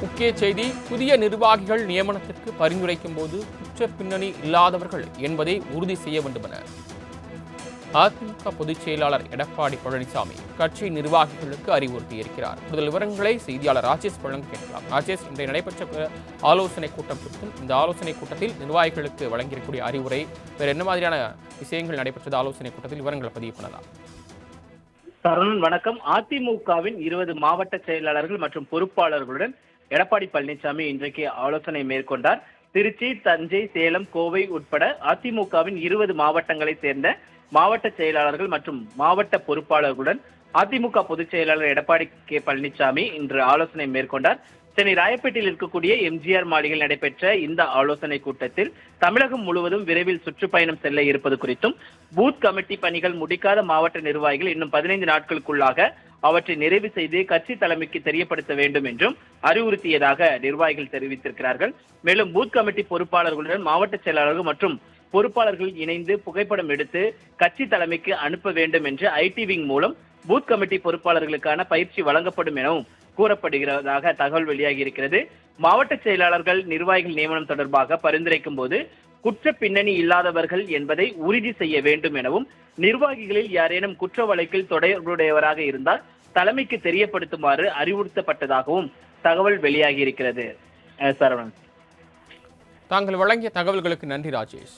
முக்கிய செய்தி புதிய நிர்வாகிகள் நியமனத்திற்கு பரிந்துரைக்கும் போது குற்ற பின்னணி இல்லாதவர்கள் என்பதை உறுதி செய்ய வேண்டும் என அதிமுக பொதுச் செயலாளர் எடப்பாடி பழனிசாமி கட்சி நிர்வாகிகளுக்கு அறிவுறுத்தியிருக்கிறார். முதல் விவரங்களை செய்தியாளர் ராஜேஷ் வழங்க கேட்கலாம். ராஜேஷ் இன்றைய நடைபெற்ற ஆலோசனை கூட்டம் குறித்தும் இந்த ஆலோசனை கூட்டத்தில் நிர்வாகிகளுக்கு வழங்கியிருக்கக்கூடிய அறிவுரை வேறு என்ன மாதிரியான விஷயங்கள் நடைபெற்றது? ஆலோசனை கூட்டத்தில் விவரங்களை பதிவு பண்ணலாம். சரவணன் வணக்கம். அதிமுகவின் இருபது மாவட்ட செயலாளர்கள் மற்றும் பொறுப்பாளர்களுடன் எடப்பாடி பழனிசாமி இன்றைக்கு ஆலோசனை மேற்கொண்டார். திருச்சி தஞ்சை சேலம் கோவை உட்பட அதிமுகவின் இருபது மாவட்டங்களைச் சேர்ந்த மாவட்ட செயலாளர்கள் மற்றும் மாவட்ட பொறுப்பாளர்களுடன் அதிமுக பொதுச் செயலாளர் எடப்பாடி கே. பழனிசாமி இன்று ஆலோசனை மேற்கொண்டார். சென்னை ராயப்பேட்டையில் இருக்கக்கூடிய எம்ஜிஆர் மாளிகையில் நடைபெற்ற இந்த ஆலோசனை கூட்டத்தில் தமிழகம் முழுவதும் விரைவில் சுற்றுப்பயணம் செல்ல இருப்பது குறித்தும் பூத் கமிட்டி பணிகள் முடிக்காத மாவட்ட நிர்வாகிகள் இன்னும் பதினைந்து நாட்களுக்குள்ளாக அவற்றை நிறைவு செய்து கட்சி தலைமைக்கு தெரியப்படுத்த வேண்டும் என்றும் அறிவுறுத்தியதாக நிர்வாகிகள் தெரிவித்திருக்கிறார்கள். மேலும் பூத் கமிட்டி பொறுப்பாளர்களுடன் மாவட்ட செயலாளர்கள் மற்றும் பொறுப்பாளர்கள் இணைந்து புகைப்படம் எடுத்து கட்சி தலைமைக்கு அனுப்ப வேண்டும் என்று ஐடி விங் மூலம் பூத் கமிட்டி பொறுப்பாளர்களுக்கான பயிற்சி வழங்கப்படும் எனவும் கூறப்படுகிறதாக தகவல் வெளியாகி இருக்கிறது மாவட்ட செயலாளர்கள் நிர்வாகிகள் நியமனம் தொடர்பாக பரிந்துரைக்கும் போது குற்ற பின்னணி இல்லாதவர்கள் என்பதை உறுதி செய்ய வேண்டும் எனவும் நிர்வாகிகளில் யாரேனும் குற்ற வழக்கில் தொடர்புடையவராக இருந்தால் தலைமைக்கு தெரியப்படுத்துமாறு அறிவுறுத்தப்பட்டதாகவும் தகவல் வெளியாகி இருக்கிறது சரவணன். தாங்கள் வழங்கிய தகவல்களுக்கு நன்றி ராஜேஷ்.